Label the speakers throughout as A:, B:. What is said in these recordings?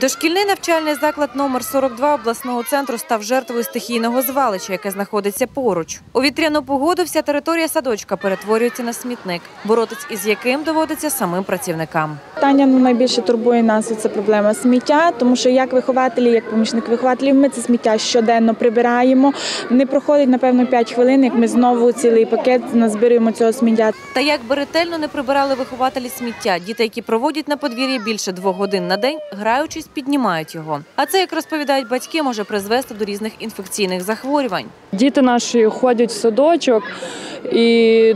A: Дошкільний навчальний заклад номер 42 обласного центру став жертвою стихійного звалища, яке знаходиться поруч. У вітряну погоду вся територія садочка перетворюється на смітник, боротись із яким доводиться самим працівникам.
B: Питання ну, найбільше турбує нас це проблема сміття, тому що як вихователі, як помічник вихователів, ми це сміття щоденно прибираємо. Не проходить напевно 5 хвилин, як ми знову цілий пакет назбираємо цього сміття.
A: Та як би ретельно не прибирали вихователі сміття, діти, які проводять на подвір'ї більше двох годин на день, граючись, піднімають його. А це, як розповідають батьки, може призвести до різних інфекційних захворювань.
C: Діти наші ходять в садочок, і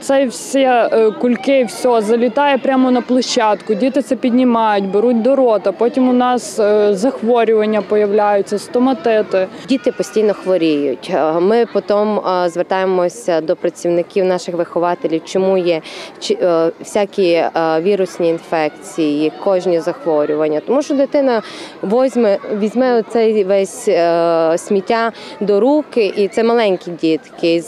C: це всі е, кульки, все залітає прямо на площадку. Діти це піднімають, беруть до рота. Потім у нас е, захворювання появляються, стоматити.
D: Діти постійно хворіють. Е, Ми потім е, звертаємося до працівників наших вихователів, чому є е, всякі е, вірусні інфекції, кожні захворювання. Тому що дитина возьме, візьме цей весь е, сміття до руки, і це маленькі дітки.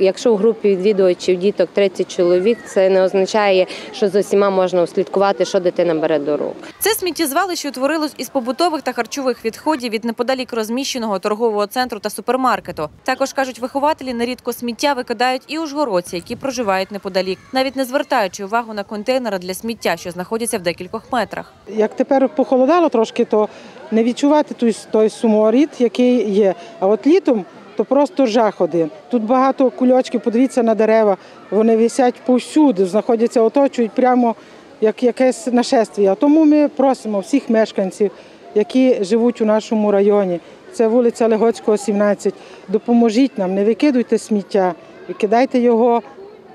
D: Якщо в групі відвідувачів діток 30 чоловік, це не означає, що з усіма можна услідкувати, що дитина бере до рук.
A: Це сміттєзвалище утворилось із побутових та харчових відходів від неподалік розміщеного торгового центру та супермаркету. Також кажуть, вихователі нерідко сміття викидають і ужгородці, які проживають неподалік, навіть не звертаючи увагу на контейнери для сміття, що знаходяться в декількох метрах.
E: Як тепер похолодало трошки, то не відчувати той, суморід, який є. А от літом то просто жах один. Тут багато кульочків, подивіться на дерева, вони висять повсюди, знаходяться, оточують прямо як якесь нашествие. Тому ми просимо всіх мешканців, які живуть у нашому районі. Це вулиця Легоцького, 17. Допоможіть нам, не викидуйте сміття, викидайте його,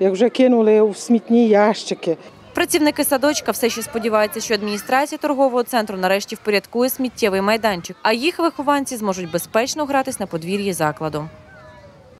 E: як вже кинули у смітні ящики.
A: Працівники садочка все ще сподіваються, що адміністрація торгового центру нарешті впорядкує сміттєвий майданчик, а їх вихованці зможуть безпечно гратись на подвір'ї закладу.